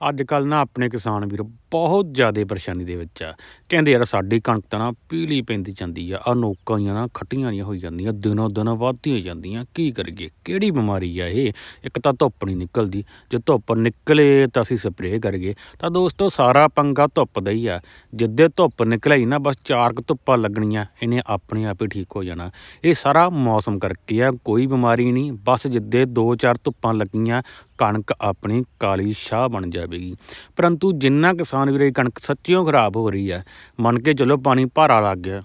ਅੱਜ ਕੱਲ੍ਹ ਨਾ ਆਪਣੇ ਕਿਸਾਨ ਵੀਰ ਬਹੁਤ ਜ਼ਿਆਦਾ ਪਰੇਸ਼ਾਨੀ ਦੇ ਵਿੱਚ ਆ। ਕਹਿੰਦੇ ਯਾਰ ਸਾਡੀ ਕਣਕ ਤਾਂ ਨਾ ਪੀਲੀ ਪੈਂਦੀ ਜਾਂਦੀ ਆ ਆ ਨੋਕਾਂ ਹੀ ਨਾ ਖੱਟੀਆਂ ਜੀਆਂ ਹੋਈ ਜਾਂਦੀਆਂ, ਦਿਨੋਂ ਦਿਨ ਵੱਧਦੀਆਂ ਜਾਂਦੀਆਂ, ਕੀ ਕਰੀਏ, ਕਿਹੜੀ ਬਿਮਾਰੀ ਆ ਇਹ? ਇੱਕ ਤਾਂ ਧੁੱਪ ਨਹੀਂ ਨਿਕਲਦੀ, ਜੇ ਧੁੱਪ ਨਿਕਲੇ ਤਾਂ ਅਸੀਂ ਸਪਰੇਅ ਕਰੀਏ। ਤਾਂ ਦੋਸਤੋ ਸਾਰਾ ਪੰਗਾ ਧੁੱਪ ਦਾ ਹੀ ਆ। ਜਿੱਦੇ ਧੁੱਪ ਨਿਕਲੇ ਨਾ, ਬਸ ਚਾਰ ਕੁ ਧੁੱਪਾਂ ਲੱਗਣੀਆਂ, ਇਹਨੇ ਆਪਣੇ ਆਪ ਹੀ ਠੀਕ ਹੋ ਜਾਣਾ। ਇਹ ਸਾਰਾ ਮੌਸਮ ਕਰਕੇ ਆ, ਕੋਈ ਬਿਮਾਰੀ ਨਹੀਂ, ਬਸ ਜਿੱਦੇ ਦੋ ਚਾਰ ਧੁੱਪਾਂ ਲੱਗੀਆਂ, ਕਣਕ ਆਪਣੀ ਕਾਲੀ ਸ਼ਾਹ ਬਣ ਜਾਵੇਗੀ। ਪਰੰਤੂ ਜਿੰਨਾ ਕਿਸਾਨ ਵੀਰੇ ਕਣਕ ਸੱਚਿਓ ਖਰਾਬ ਹੋ ਰਹੀ ਹੈ। ਮੰਨ ਕੇ ਚੱਲੋ ਪਾਣੀ ਭਾਰਾ ਲੱਗ ਗਿਆ।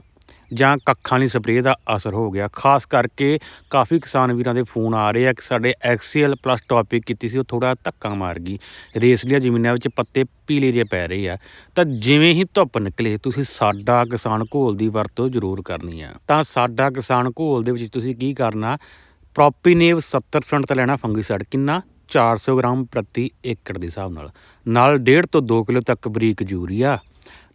ਜਾਂ ਕੱਖਾਂ ਵਾਲੀ ਸਪਰੇਅ ਦਾ ਅਸਰ ਹੋ ਗਿਆ। ਖਾਸ ਕਰਕੇ ਕਾਫੀ ਕਿਸਾਨ ਵੀਰਾਂ ਦੇ ਫੋਨ ਆ ਰਹੇ ਆ ਕਿ ਸਾਡੇ ਐਕਸੀਐਲ ਪਲੱਸ ਟੌਪਿਕ ਕੀਤੀ ਸੀ, ਉਹ ਥੋੜਾ ਧੱਕਾ ਮਾਰ ਗਈ। ਰੇਸਲੀਆਂ ਜ਼ਮੀਨਾਂ ਵਿੱਚ ਪੱਤੇ ਪੀਲੇ ਜਿਹੇ ਪੈ ਰਹੇ ਆ। ਤਾਂ ਜਿਵੇਂ ਹੀ ਧੁੱਪ ਨਿਕਲੇ, ਤੁਸੀਂ ਸਾਡਾ ਕਿਸਾਨ ਘੋਲ ਦੀ ਵਰਤੋਂ ਜ਼ਰੂਰ ਕਰਨੀ ਆ। ਤਾਂ ਸਾਡਾ ਕਿਸਾਨ ਘੋਲ ਦੇ ਵਿੱਚ ਤੁਸੀਂ ਕੀ ਕਰਨਾ? ਪ੍ਰੋਪੀਨੇਵ 70% ਤਾਂ ਲੈਣਾ ਫੰਗੀਸਾਈਡ। ਕਿੰਨਾ? 400 ਗ੍ਰਾਮ ਪ੍ਰਤੀ ਏਕੜ ਦੇ ਹਿਸਾਬ ਨਾਲ। ਨਾਲ 1.5 ਤੋਂ 2 ਕਿਲੋ ਤੱਕ ਬਰੀਕ ਯੂਰੀਆ,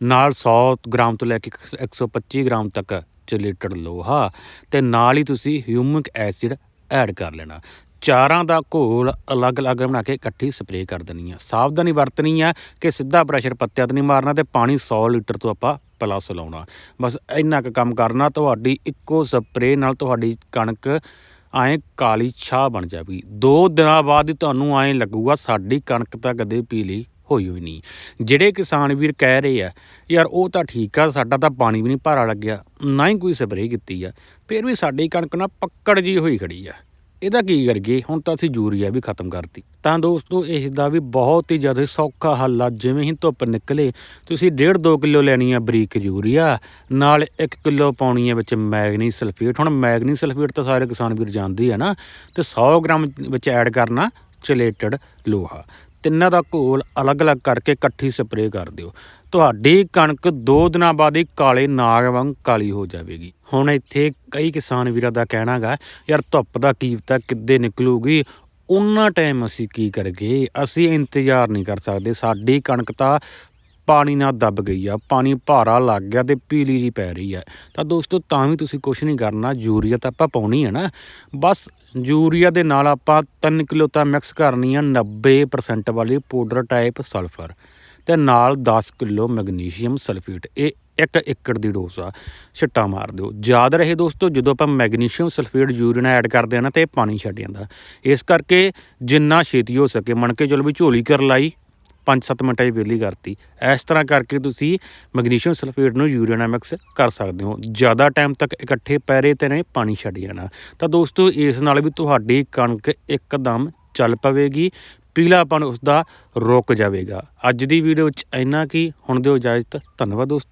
ਨਾਲ 100 ਗ੍ਰਾਮ ਤੋਂ ਲੈ ਕੇ 125 ਗ੍ਰਾਮ ਤੱਕ ਚਿਲੇਟਡ ਲੋਹਾ ਤੇ ਨਾਲ ਹੀ ਤੁਸੀਂ ਹਿਊਮਿਕ ਐਸਿਡ ਐਡ ਕਰ ਲੈਣਾ। ਚਾਰਾਂ ਦਾ ਘੋਲ ਅਲੱਗ-ਅਲੱਗ ਬਣਾ ਕੇ ਇਕੱਠੀ ਸਪਰੇਅ ਕਰ ਦੇਣੀ ਆ। ਸਾਵਧਾਨੀ ਵਰਤਣੀ ਆ ਕਿ ਸਿੱਧਾ ਪ੍ਰੈਸ਼ਰ ਪੱਤਿਆਂ ਤੇ ਨਹੀਂ ਮਾਰਨਾ ਤੇ ਪਾਣੀ 100 ਲੀਟਰ ਤੋਂ ਆਪਾਂ ਪਲੱਸ ਲਾਉਣਾ। ਬਸ ਇੰਨਾ ਕੁ ਕੰਮ ਕਰਨਾ, ਤੁਹਾਡੀ ਇੱਕੋ ਸਪਰੇਅ ਨਾਲ ਤੁਹਾਡੀ ਕਣਕ ਐਂ ਕਾਲੀ ਛਾਹ ਬਣ ਜਾਵੇਗੀ। ਦੋ ਦਿਨਾਂ ਬਾਅਦ ਹੀ ਤੁਹਾਨੂੰ ਐਂ ਲੱਗੂਗਾ ਸਾਡੀ ਕਣਕ ਤਾਂ ਕਦੇ ਪੀਲੀ ਹੋਈ ਹੋਈ ਨਹੀਂ। ਜਿਹੜੇ ਕਿਸਾਨ ਵੀਰ ਕਹਿ ਰਹੇ ਆ, ਯਾਰ ਉਹ ਤਾਂ ਠੀਕ ਆ, ਸਾਡਾ ਤਾਂ ਪਾਣੀ ਵੀ ਨਹੀਂ ਭਾਰਾ ਲੱਗਿਆ, ਨਾ ਹੀ ਕੋਈ ਸਪਰੇਅ ਕੀਤੀ ਆ। ਫਿਰ ਵੀ ਸਾਡੀ ਕਣਕ ਨਾ ਪੱਕੜ ਜੀ ਹੋਈ ਖੜੀ ਆ। ਇਹਦਾ ਕੀ ਕਰੀਏ? ਹੁਣ ਤਾਂ ਅਸੀਂ ਯੂਰੀਆ ਵੀ ਖਤਮ ਕਰਤੀ। ਤਾਂ ਦੋਸਤੋ ਇਸ ਦਾ ਵੀ ਬਹੁਤ ਹੀ ਜ਼ਿਆਦਾ ਸੌਖਾ ਹੱਲ ਆ। ਜਿਵੇਂ ਹੀ ਧੁੱਪ ਨਿਕਲੇ, ਤੁਸੀਂ 1.5 2 ਕਿਲੋ ਲੈਣੀ ਆ ਬਰੀਕ ਯੂਰੀਆ, ਨਾਲ 1 ਕਿਲੋ ਪਾਉਣੀ ਆ ਵਿੱਚ ਮੈਗਨੀ ਸਲਫੇਟ। ਹੁਣ ਮੈਗਨੀ ਸਲਫੇਟ ਤਾਂ ਸਾਰੇ ਕਿਸਾਨ ਵੀਰ ਜਾਣਦੇ ਆ ਨਾ। ਤੇ 100 ਗ੍ਰਾਮ ਵਿੱਚ ਐਡ ਕਰਨਾ ਚਲੇਟਡ ਲੋਹਾ। ਤਿੰਨਾਂ ਦਾ ਘੋਲ ਅਲੱਗ-ਅਲੱਗ ਕਰਕੇ ਇਕੱਠੀ ਸਪਰੇਅ ਕਰ ਦਿਓ। ਤੁਹਾਡੀ ਕਣਕ 2 ਦਿਨਾਂ ਬਾਅਦ ਹੀ ਕਾਲੇ ਨਾਗ ਵਾਂਗ ਕਾਲੀ ਹੋ ਜਾਵੇਗੀ। ਹੁਣ ਇੱਥੇ ਕਈ ਕਿਸਾਨ ਵੀਰਾਂ ਦਾ ਕਹਿਣਾਗਾ ਯਾਰ ਧੁੱਪ ਦਾ ਕੀਮਤਾ ਕਿੱਦੇ ਨਿਕਲੂਗੀ? ਉਹਨਾਂ ਟਾਈਮ ਅਸੀਂ ਕੀ ਕਰਗੇ ਅਸੀਂ ਇੰਤਜ਼ਾਰ ਨਹੀਂ ਕਰ ਸਕਦੇ। ਸਾਡੀ ਕਣਕ ਤਾਂ ਪਾਣੀ ਨਾਲ ਦੱਬ ਗਈ ਆ। ਪਾਣੀ ਭਾਰਾ ਲੱਗ ਗਿਆ ਤੇ ਪੀਲੀ ਜੀ ਪੈ ਰਹੀ ਆ। ਤਾਂ ਦੋਸਤੋ, ਤਾਂ ਵੀ ਤੁਸੀਂ ਕੁਝ ਨਹੀਂ ਕਰਨਾ। ਯੂਰੀਆ ਤਾਂ ਆਪਾਂ ਪਾਉਣੀ ਹੈ ਨਾ। ਬਸ ਯੂਰੀਆ ਦੇ ਨਾਲ ਆਪਾਂ 3 ਕਿਲੋ ਤਾਂ ਮਿਕਸ ਕਰਨੀ ਆ 90% ਵਾਲੀ ਪਾਊਡਰ ਟਾਈਪ ਸਲਫਰ ਤੇ ਨਾਲ 10 ਕਿਲੋ ਮੈਗਨੀਸ਼ੀਅਮ ਸਲਫੇਟ ਇਹ ਇੱਕ ਏਕੜ ਦੀ ਡੋਜ਼ ਆ, ਛਿੱਟਾ ਮਾਰ ਦਿਓ। ਯਾਦ ਰਹੇ ਦੋਸਤੋ, ਜਦੋਂ ਆਪਾਂ ਮੈਗਨੀਸ਼ੀਅਮ ਸਲਫੇਟ ਯੂਰੀਨ ਐਡ ਕਰਦੇ ਆ ਨਾ ਤੇ ਪਾਣੀ ਛੱਡ ਜਾਂਦਾ। ਇਸ ਕਰਕੇ ਜਿੰਨਾ ਛੇਤੀ ਹੋ ਸਕੇ ਮੰਨ ਕੇ ਚਲੋ ਵੀ ਝੋਲੀ ਕਰ ਲਾਈ। 5-7 ਮਿੰਟਾਂ 'ਚ ਵਿਹਲੀ ਕਰਤੀ। ਇਸ ਤਰ੍ਹਾਂ ਕਰਕੇ ਤੁਸੀਂ ਮੈਗਨੀਸ਼ੀਅਮ ਸਲਫੇਟ ਨੂੰ ਯੂਰੀਆ ਨਾਲ ਮਿਕਸ ਕਰ ਸਕਦੇ ਹੋ। ਜ਼ਿਆਦਾ ਟਾਈਮ ਤੱਕ ਇਕੱਠੇ ਪੈਰੇ ਤੇ ਨੇ ਪਾਣੀ ਛੱਡ ਜਾਣਾ। ਤਾਂ ਦੋਸਤੋ, ਇਸ ਨਾਲ ਵੀ ਤੁਹਾਡੀ ਕਣਕ ਇੱਕਦਮ ਚੱਲ ਪਵੇਗੀ। ਪੀਲਾਪਣ ਉਸ ਦਾ ਰੁਕ ਜਾਵੇਗਾ। ਅੱਜ ਦੀ ਵੀਡੀਓ ਵਿੱਚ ਇੰਨਾ ਕੀ ਹੁਣ ਦਿਓ ਇਜਾਜ਼ਤ। ਧੰਨਵਾਦ ਦੋਸਤੋ।